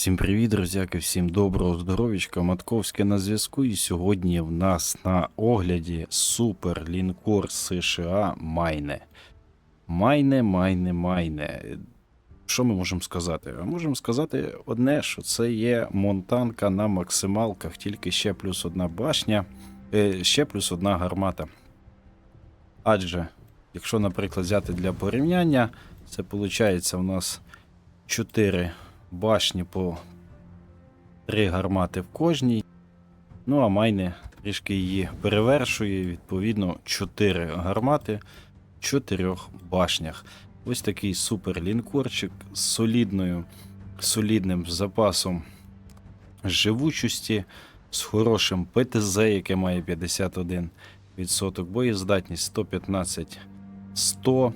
Всім привіт, друзяки, всім доброго здоров'ячка. Матковське на зв'язку. І сьогодні в нас на огляді супер лінкор США Майне. Майне, майне, майне. Що ми можемо сказати? А можемо сказати одне, що це є монтанка на максималках, тільки ще плюс одна башня, е, ще плюс одна гармата. Адже, якщо, наприклад, взяти для порівняння, це виходить у нас 4 башні по 3 гармати в кожній. Ну, а майне трішки її перевершує, відповідно, 4 гармати в 4 башнях. Ось такий супер лінкорчик з солідною, солідним запасом живучості, з хорошим ПТЗ, яке має 51%, боєздатність 115 100.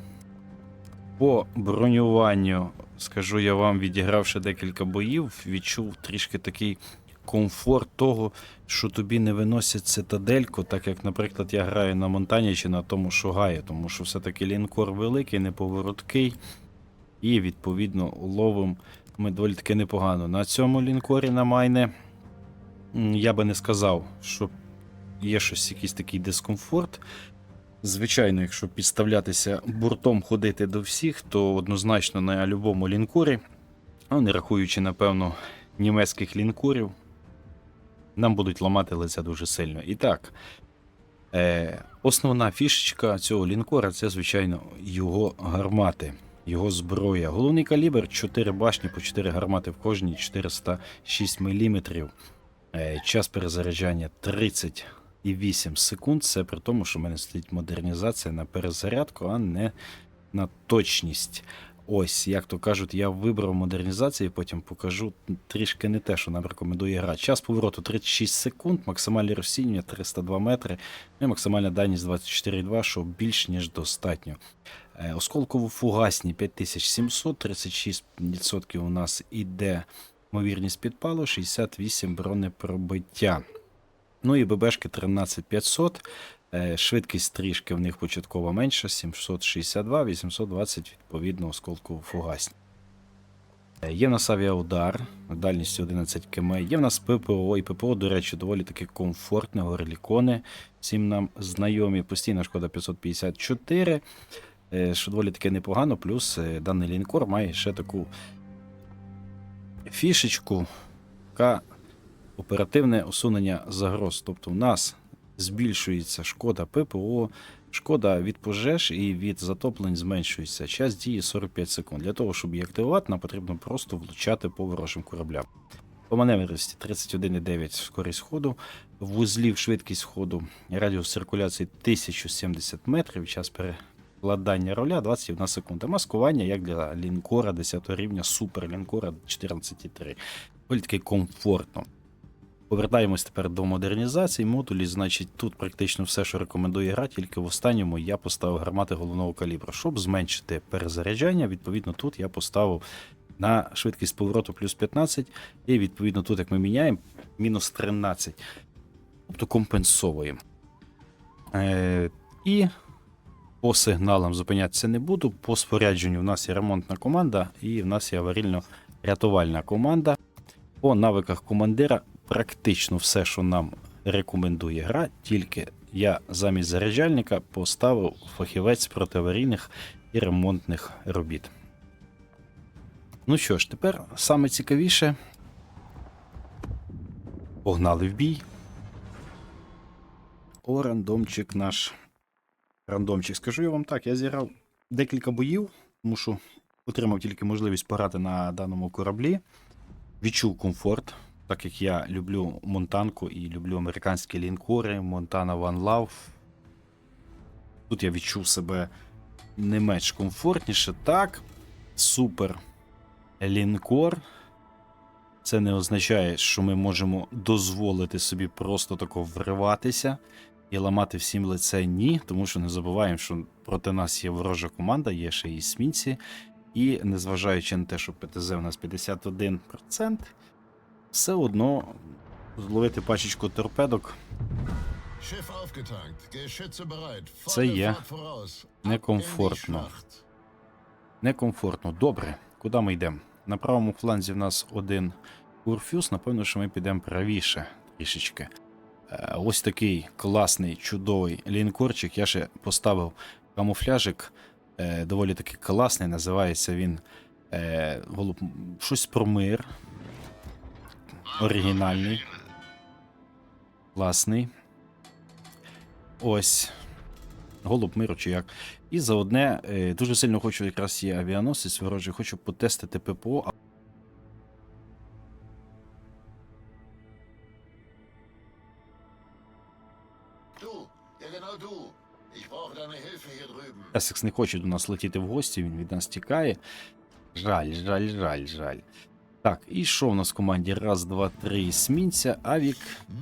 По бронюванню, скажу я вам, відігравши декілька боїв, відчув трішки такий комфорт того, що тобі не виносять цитадельку, так як, наприклад, я граю на Монтані чи на тому Шугаї, тому що все-таки лінкор великий, неповороткий, і, відповідно, ловим ми доволі таки непогано. На цьому лінкорі на майне я би не сказав, що є щось, якийсь такий дискомфорт. Звичайно, якщо підставлятися буртом ходити до всіх, то однозначно на будь-якому лінкорі, а не рахуючи, напевно, німецьких лінкорів, нам будуть ламати лиця дуже сильно. І так, е, основна фішечка цього лінкора це, звичайно, його гармати, його зброя. Головний калібр 4 башні по 4 гармати в кожній 406 мм. Е, час перезаряджання 30 і 8 секунд. Це при тому, що в мене стоїть модернізація на перезарядку, а не на точність. Ось, як то кажуть, я вибрав модернізацію, потім покажу трішки не те, що нам рекомендує гра. Час повороту 36 секунд, максимальне розсіння 302 метри, ну і максимальна дальність 24,2, що більш ніж достатньо. Е, Осколково-фугасні 5700, 36% у нас іде ймовірність підпалу, 68 бронепробиття. Ну і ББшки 13500. е, Швидкість трішки в них початкова менша, 762, 820, відповідно, осколку фугасні. Е, Є в нас авіаудар дальністю 11 км. Є в нас ППО, і ППО, до речі, доволі таки комфортне, горлікони. Всім нам знайомі. Постійна шкода 554, е, що доволі таки непогано. Плюс даний лінкор має ще таку фішечку, яка оперативне усунення загроз. Тобто в нас збільшується шкода ППО, шкода від пожеж і від затоплень зменшується. Час дії 45 секунд. Для того, щоб її активувати, нам потрібно просто влучати по ворожим кораблям. По маневрості 31,9 скорість ходу, вузлів швидкість ходу, радіус циркуляції 1070 метрів, час перекладання роля 21 секунда. Маскування, як для лінкора 10 рівня, супер лінкора 14,3. Доволі таки комфортно. Повертаємось тепер до модернізації модулі. Значить, тут практично все, що рекомендує гра, тільки в останньому я поставив гармати головного калібру. Щоб зменшити перезаряджання, відповідно, тут я поставив на швидкість повороту плюс 15, і відповідно тут, як ми міняємо, мінус 13. Тобто компенсовуємо. Е, і по сигналам зупинятися не буду. По спорядженню в нас є ремонтна команда, і в нас є аварійно-рятувальна команда. По навиках командира практично все, що нам рекомендує гра, тільки я замість заряджальника поставив фахівець протиаварійних і ремонтних робіт. Ну що ж, тепер саме цікавіше. Погнали в бій. О, рандомчик наш. Рандомчик. Скажу я вам так, я зіграв декілька боїв, тому що отримав тільки можливість пограти на даному кораблі. Відчув комфорт, так як я люблю Монтанку і люблю американські лінкори, Монтана One Love. Тут я відчув себе не менш комфортніше. Так, супер лінкор. Це не означає, що ми можемо дозволити собі просто тако вриватися і ламати всім лице ні, тому що не забуваємо, що проти нас є ворожа команда, є ще і смінці. І незважаючи на те, що ПТЗ у нас 51%, все одно зловити пачечку торпедок. Це є некомфортно. Некомфортно. Добре, куди ми йдемо? На правому фланзі в нас один курфюз, напевно, що ми підемо правіше трішечки. Е, Ось такий класний, чудовий лінкорчик. Я ще поставив камуфляжик. е, Доволі таки класний. Називається він е, голуб... щось про мир. Оригінальний. Класний. Ось. Голуб миру чи як. І за одне е, дуже сильно хочу якраз є авіаносець ворожий, хочу потестити ППО. Есекс не хоче до нас летіти в гості, він від нас тікає. Жаль, жаль, жаль, жаль. Так, і що в нас в команді? Раз, два, три смінця, авік,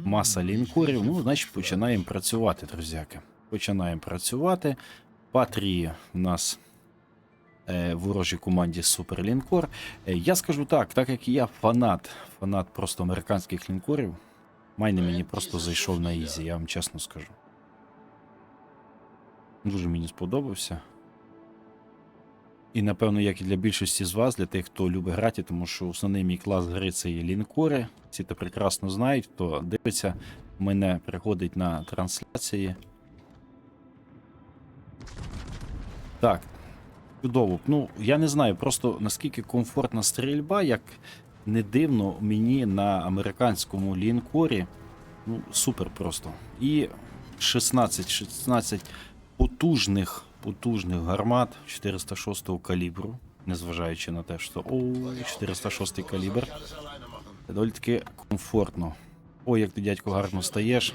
маса лінкорів. Ну, значить, починаємо працювати, друзяки. Починаємо працювати. Патрії в нас е, ворожій команді суперлінкор. Е, я скажу так, так як я фанат, фанат просто американських лінкорів, майне мені просто зайшов на ізі, я вам чесно скажу. Дуже мені сподобався. І напевно, як і для більшості з вас, для тих, хто любить грати, тому що основний мій клас гри це є лінкори. Всі це прекрасно знають, хто дивиться, мене приходить на трансляції. Так, чудово. Ну, я не знаю просто наскільки комфортна стрільба, як не дивно мені на американському лінкорі. Ну, супер просто. І 16, 16 потужних, потужних гармат 406 калібру, незважаючи на те, що о, 406 калібр. Це доволі таки комфортно. Ой, як ти дядько гарно стаєш.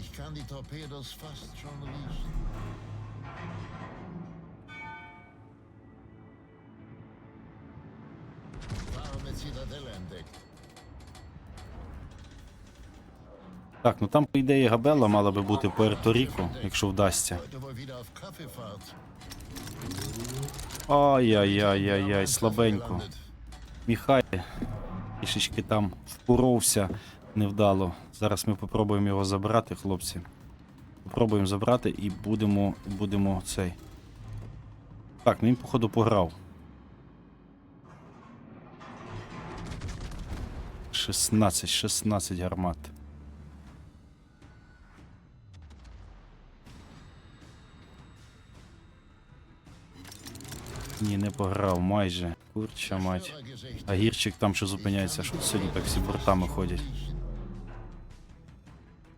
Ich kann die Torpedos fast schon riechen. Wahre mit Zitadelle entdeckt. Так, ну там, по ідеї, Габела мала би бути Пуерто-Ріко, якщо вдасться. Ай-яй-яй-яй-яй, слабенько. Міхай трішечки там впоровся невдало. Зараз ми попробуємо його забрати, хлопці. Попробуємо забрати і будемо, будемо цей. Так, ну він, походу, пограв. 16, 16 гармат. Ні, не пограв, майже. Курча мать. А гірчик там що зупиняється, що сьогодні так всі бортами ходять.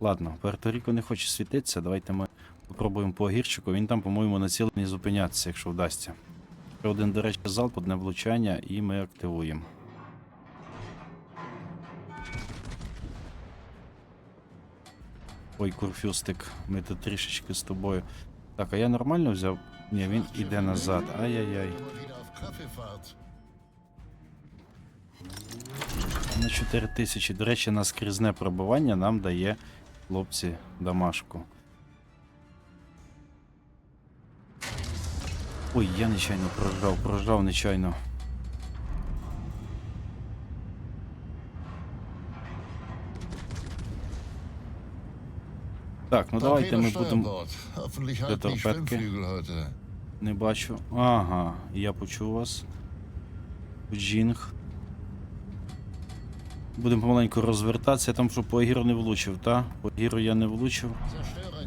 Ладно, Пуерто-Ріко не хоче світитися, давайте ми попробуємо по гірчику. Він там, по-моєму, націлений зупинятися, якщо вдасться. Ще один, до речі, залп, одне влучання, і ми активуємо. Ой, курфюстик, ми тут трішечки з тобою. Так, а я нормально взяв? Ні, він іде назад. Ай-яй-яй. На 4 тисячі. До речі, на скрізне пробивання нам дає хлопці домашку. Ой, я нечайно прожав, прожав нечайно. Так, ну давайте ми будемо. Schwimmflügel heute. Не бачу. Ага, я почув вас. Джінг. Будемо помаленьку розвертатися. Я там що по агіру не влучив, та? По агіру я не влучив.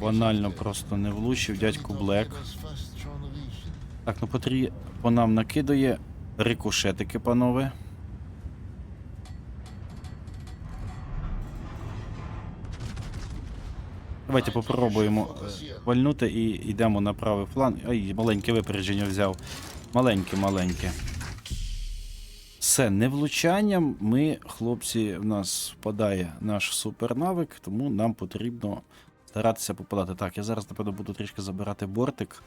Банально просто не влучив, дядьку Блек. Так, ну потрі по нам накидує. Рикошетики, панове. Давайте попробуємо е, вальнути і йдемо на правий фланг. Ай, маленьке випередження взяв. Маленьке, маленьке. Все, не влучанням. Ми, хлопці, в нас впадає наш супернавик, тому нам потрібно старатися попадати. Так, я зараз, напевно, буду трішки забирати бортик.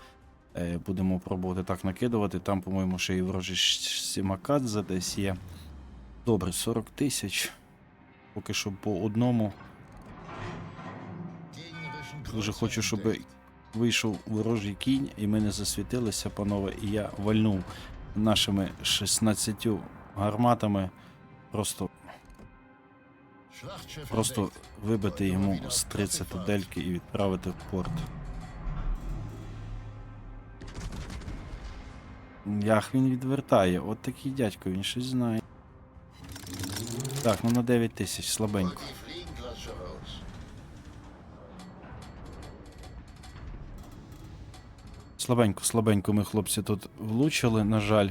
Е, Будемо пробувати так накидувати. Там, по-моєму, ще і ворожі Сімакадзе десь є. Добре, 40 тисяч. Поки що по одному. Дуже хочу, щоб вийшов ворожий кінь, і ми не засвітилися, панове, і я вальнув нашими 16 гарматами. Просто, просто вибити йому з 30 дельки і відправити в порт. Як він відвертає? От такий дядько, він щось знає. Так, ну на 9 тисяч, слабенько. Слабенько, слабенько ми хлопці тут влучили, на жаль.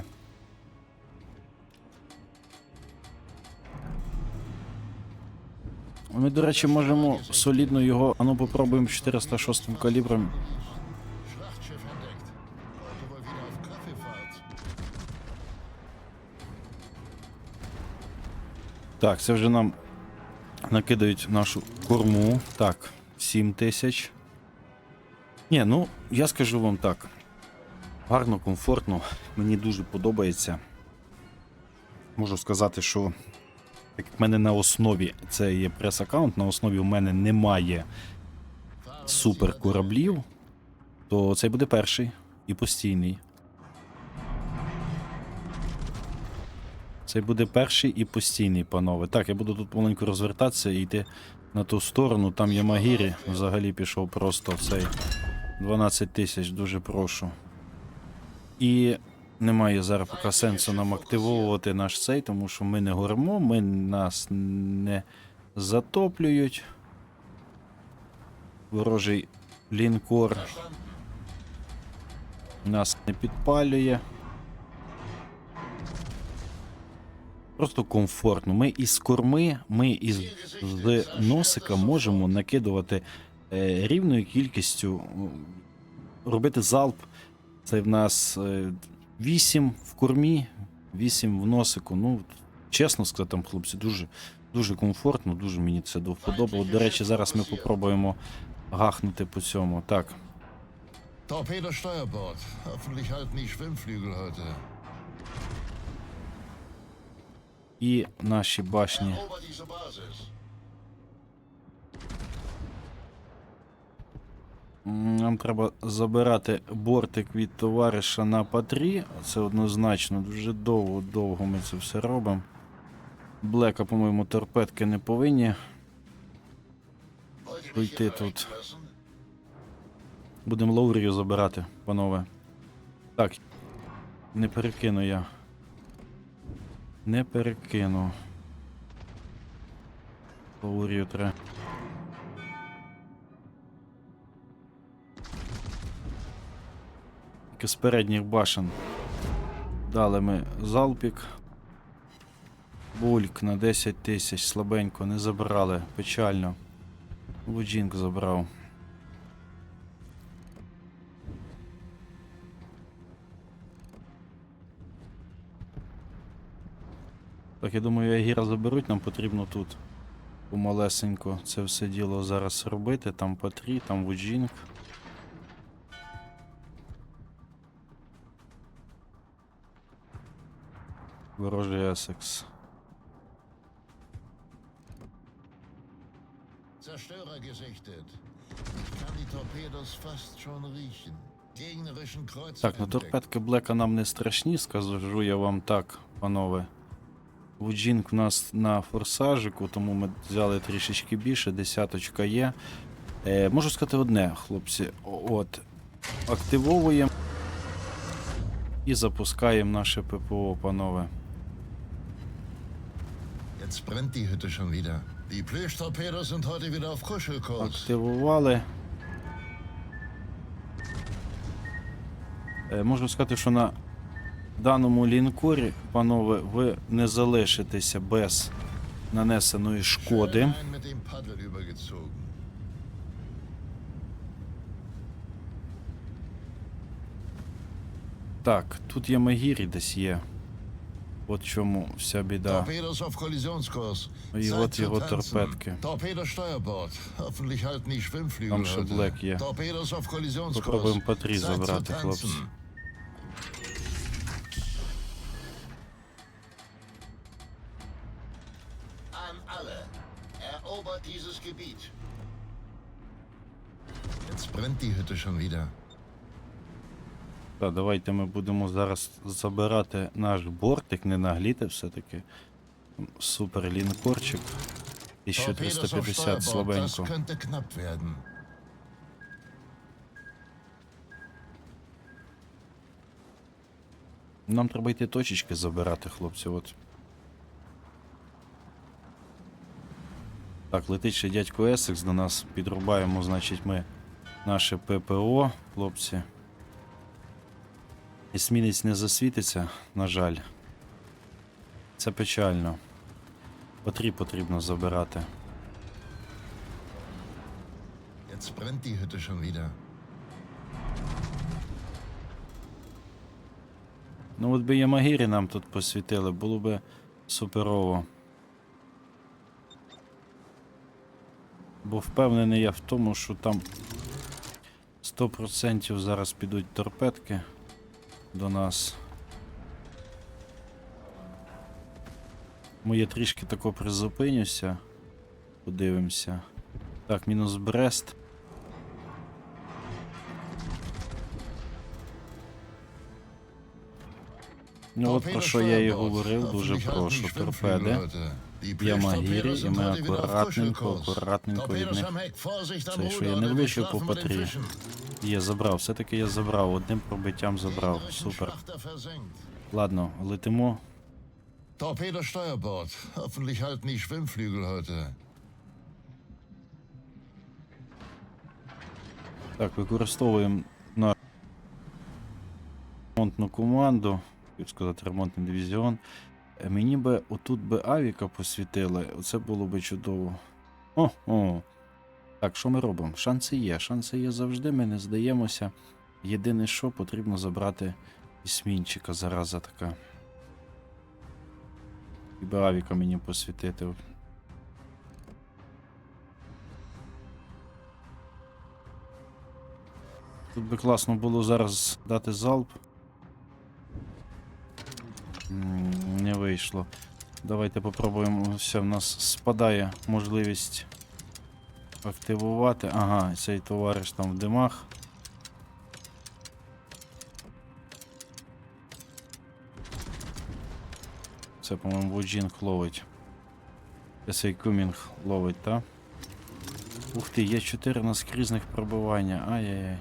Ми, до речі, можемо солідно його. А ну попробуємо 406 калібром. Так, це вже нам накидають нашу корму. Так, 7 тисяч. Ні, ну, я скажу вам так. Гарно, комфортно, мені дуже подобається. Можу сказати, що як в мене на основі це є прес-аккаунт, на основі у мене немає супер кораблів, то цей буде перший і постійний. Цей буде перший і постійний, панове. Так, я буду тут маленько розвертатися і йти на ту сторону. Там є Магірі. Взагалі пішов просто цей 12 тисяч, дуже прошу. І немає зараз поки сенсу нам активовувати наш цей, тому що ми не горимо, ми нас не затоплюють. Ворожий лінкор нас не підпалює. Просто комфортно. Ми із корми, ми із з носика можемо накидувати рівною кількістю, робити залп. Це в нас е, 8 в кормі, 8 в носику. Ну, чесно сказати, там, хлопці, дуже, дуже комфортно, дуже мені це до вподоби. От, До речі, зараз ми попробуємо гахнути по цьому. Так, Torpedo Steuerbord. Hoffentlich halten die Schwimmflügel heute. і наші башні. Нам треба забирати бортик від товариша на патрі. Це однозначно, дуже довго, довго ми це все робимо. Блека, по-моєму, торпедки не повинні. Hier тут. Будемо лаурію забирати, панове. Так. Не перекину я. Не перекину. Лаурію треба. Тільки з передніх башен. Дали ми залпік. Бульк на 10 тисяч, слабенько, не забрали. Печально. Луджінк забрав. Так, я думаю, Агіра заберуть, нам потрібно тут помалесенько це все діло зараз робити. Там Патрі, там Вуджінг. Ворожий Есекс. Zerstörer gesichtet. Ich kann die Torpedos fast schon riechen. Gegnerischen Kreuzer Так, ну торпедки Блека нам не страшні, скажу я вам так, панове. Вуджінг в нас на форсажику, тому ми взяли трішечки більше, десяточка є. Е, можу сказати одне, хлопці. От, активовуємо і запускаємо наше ППО, панове. Jetzt brennt die Hütte schon wieder. Die Plüschtorpedos sind heute wieder auf Kuschelkurs. Активували. Е, Можу сказати, що на даному лінкорі, панове, ви не залишитеся без нанесеної шкоди. Schön einen mit dem Paddel übergezogen. Так, тут є Магірі десь є. От в чому вся біда. І от його торпедки. Там ще. Блек є. Попробуємо по три забрати, хлопці. Jetzt brennt die Hütte schon wieder. Так, давайте ми будемо зараз забирати наш бортик, не нагліти все-таки. Супер лінкорчик. Torpedos auf 1350 слабенько. könnte knapp werden. Нам треба йти точечки забирати, хлопці, от. Так, летить ще дядько Есекс до нас. Підрубаємо, значить, ми наше ППО, хлопці. Есмінець не засвітиться, на жаль. Це печально. Потріб потрібно забирати. Jetzt brennt die Hütte schon wieder. Ну от би Ямагірі нам тут посвітили, було би суперово. Бо впевнений я в тому, що там 100% зараз підуть торпедки до нас. Тому я трішки тако призупинюся. Подивимося. Так, мінус Брест. Ну от про що я і говорив, дуже прошу, торпеди. Ямагірі, і ми акуратненько, акуратненько від них. Це що я не влучив по патрі. Є, забрав, все-таки я забрав, одним пробиттям забрав. Супер. Ладно, летимо. Torpedo Steuerbord. Hoffentlich halten die Schwimmflügel heute. Так, використовуємо на ремонтну команду, хотів сказати, ремонтний дивізіон. Е, Мені би отут би авіка посвітили, оце було би чудово. О, о. Так, що ми робимо? Шанси є. Шанси є завжди, ми не здаємося. Єдине, що потрібно забрати ісмінчика, зараза така. І би авіка мені посвітити. Тут би класно було зараз дати залп. Не вийшло. Давайте попробуємо. Все, в нас спадає можливість активувати. Ага, цей товариш там в димах. Це, по-моєму, Воджінг ловить. Це цей кумінг ловить, та? Ух ти, є 4 наскрізних пробивання. Ай-яй-яй.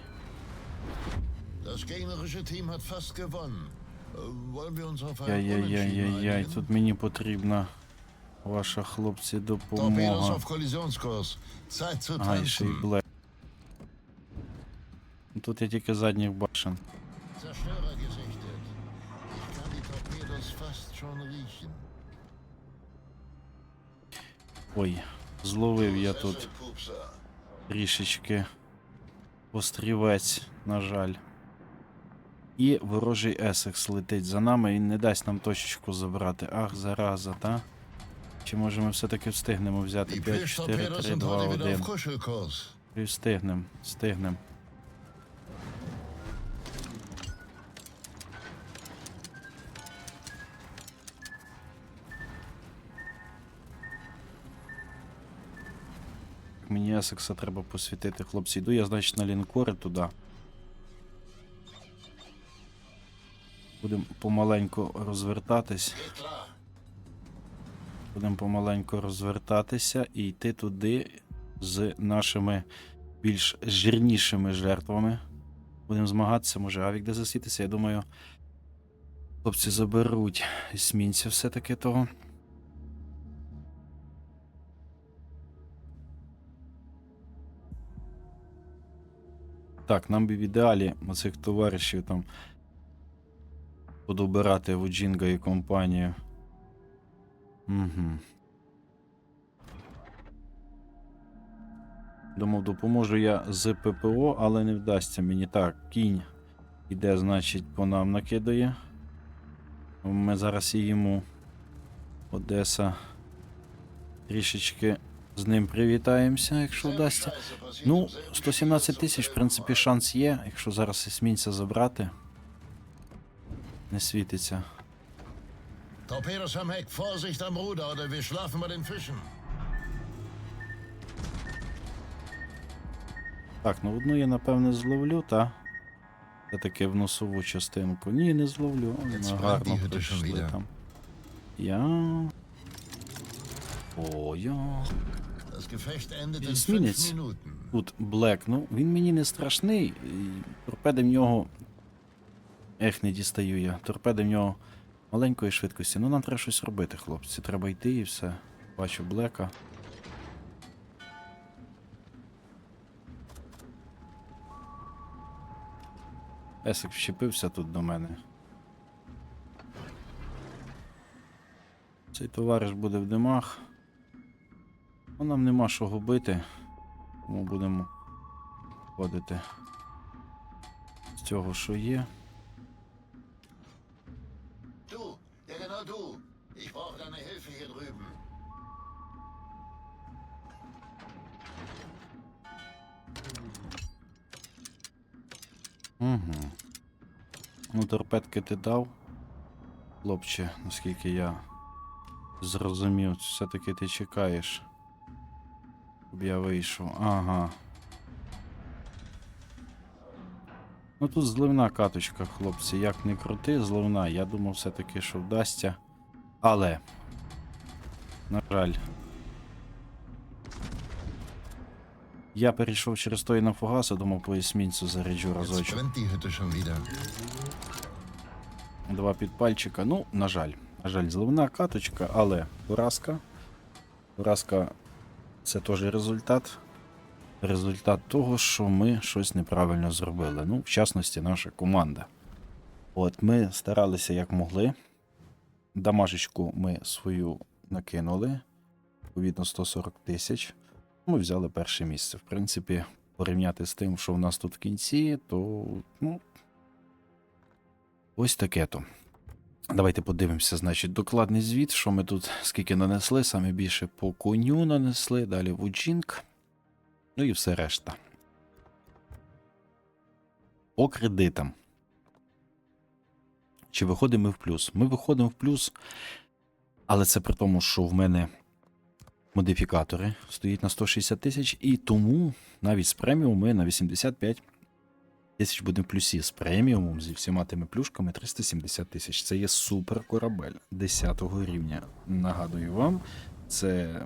Яй-яй-яй-яй-яй, тут мені потрібна ваша хлопці допомога. Ага, ще й блек. Тут я тільки задніх башен. Ой, зловив я тут трішечки острівець, на жаль. І ворожий Есекс летить за нами і не дасть нам точечку забрати. Ах, зараза, та? Чи може ми все-таки встигнемо взяти Die 5, 4, Pilztorpedos 3, sind 2, heute wieder 1. І встигнем, встигнем. Мені Есекса треба посвітити, хлопці. Йду я, значить, на лінкори туди. Будемо помаленьку розвертатись. Будемо помаленьку розвертатися і йти туди з нашими більш жирнішими жертвами. Будемо змагатися, може авік де засвітиться. Я думаю, хлопці заберуть есмінця все-таки того. Так, нам би в ідеалі оцих товаришів там подобирати Вуджінга і компанію. Угу. Думав, допоможу я з ППО, але не вдасться мені. Так, кінь іде, значить, по нам накидає. Ми зараз йому. Одеса. Трішечки з ним привітаємося, якщо вдасться. Ну, 117 тисяч, в принципі, шанс є, якщо зараз есмінця забрати. Не світиться. Torpedos am Heck, Vorsicht am Ruder oder wir schlafen bei den Fischen. Так, ну одну я напевне зловлю, та? Це таке в носову частинку. Ні, не зловлю. Brennt гарно wieder. там. Я. О, я. Minuten. Тут Блек, ну він мені не страшний. Торпеди в нього Ех, не дістаю я. Торпеди в нього маленької швидкості. Ну нам треба щось робити, хлопці. Треба йти і все. Бачу блека. Есик вщепився тут до мене. Цей товариш буде в димах. Ну, нам нема що губити. Тому будемо ходити з цього, що є. Торпедки ти дав, хлопче, наскільки я зрозумів, все-таки ти чекаєш. Щоб я вийшов. Ага. Ну тут зливна каточка, хлопці, як не крути, зливна. Я думав все-таки, що вдасться. Але. На жаль. Я перейшов через той на фугас, а думав по есмінцю заряджу разочок. Два підпальчика. Ну, на жаль. На жаль, зливна каточка, але поразка. Поразка це теж результат. Результат того, що ми щось неправильно зробили. Ну, в частності, наша команда. От ми старалися як могли. Дамажечку ми свою накинули. Відповідно, 140 тисяч. Ми взяли перше місце. В принципі, порівняти з тим, що в нас тут в кінці, то ну, Ось таке то. Давайте подивимося, значить, докладний звіт, що ми тут скільки нанесли, саме більше по коню нанесли, далі Вуджінг, ну і все решта. По кредитам. Чи виходимо ми в плюс? Ми виходимо в плюс, але це при тому, що в мене модифікатори стоїть на 160 тисяч, і тому навіть з преміум ми на 85 тисяч будемо в плюсі з преміумом, зі всіма тими плюшками 370 тисяч. Це є супер корабель 10 рівня. Нагадую вам, це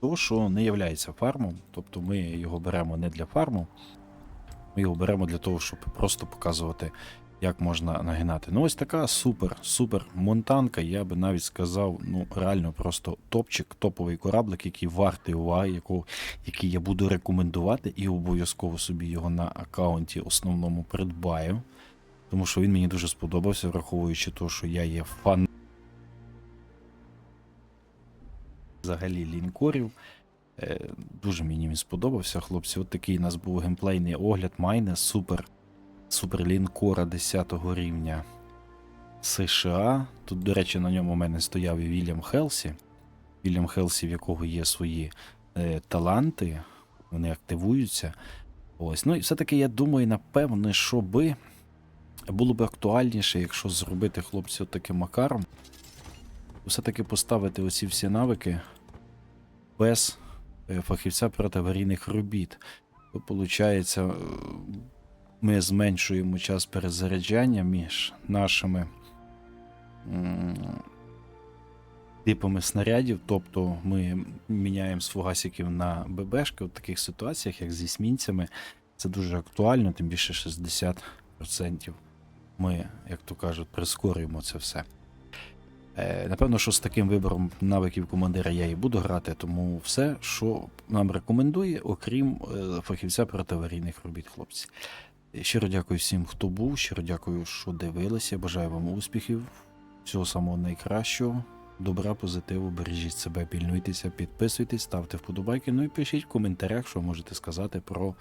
то, що не є фармом. Тобто ми його беремо не для фарму, ми його беремо для того, щоб просто показувати, як можна нагинати. Ну, ось така супер, супер монтанка. Я би навіть сказав, ну реально просто топчик, топовий кораблик, який вартий уваги, якого який я буду рекомендувати і обов'язково собі його на аккаунті основному придбаю. Тому що він мені дуже сподобався, враховуючи те, що я є фан взагалі лінкорів. Е, Дуже мені він сподобався, хлопці. От такий у нас був геймплейний огляд майне супер. Супер лінкора 10 рівня США. Тут, до речі, на ньому у мене стояв і Вільям Хелсі. Вільям Хелсі, в якого є свої е, таланти, вони активуються. Ось. Ну і все-таки я думаю, напевне, що би було б актуальніше, якщо зробити хлопців таким макаром, все-таки поставити оці всі навики без е, фахівця протиаварійних робіт. То, ми зменшуємо час перезаряджання між нашими типами снарядів, тобто ми міняємо з фугасиків на ББшки в таких ситуаціях, як зі смінцями. Це дуже актуально, тим більше 60% ми, як то кажуть, прискорюємо це все. Е, Напевно, що з таким вибором навиків командира я і буду грати, тому все, що нам рекомендує, окрім е, фахівця протиаварійних робіт, хлопці. Щиро дякую всім, хто був. Щиро дякую, що дивилися. Бажаю вам успіхів, всього самого найкращого. Добра, позитиву, бережіть себе, пільнуйтеся, підписуйтесь, ставте вподобайки. Ну і пишіть в коментарях, що можете сказати про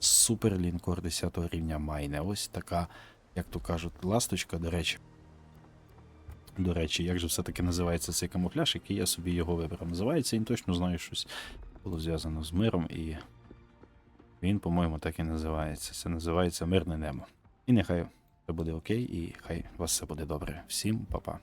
суперлінкор 10 рівня Майне. Ось така, як то кажуть, ласточка, до речі. До речі, як же все-таки називається цей камуфляж, який я собі його вибрав. Називається він точно знаю, щось було зв'язано з миром, і він, по-моєму, так і називається. Це називається Мирне небо. І нехай все буде окей, і хай у вас все буде добре. Всім па-па.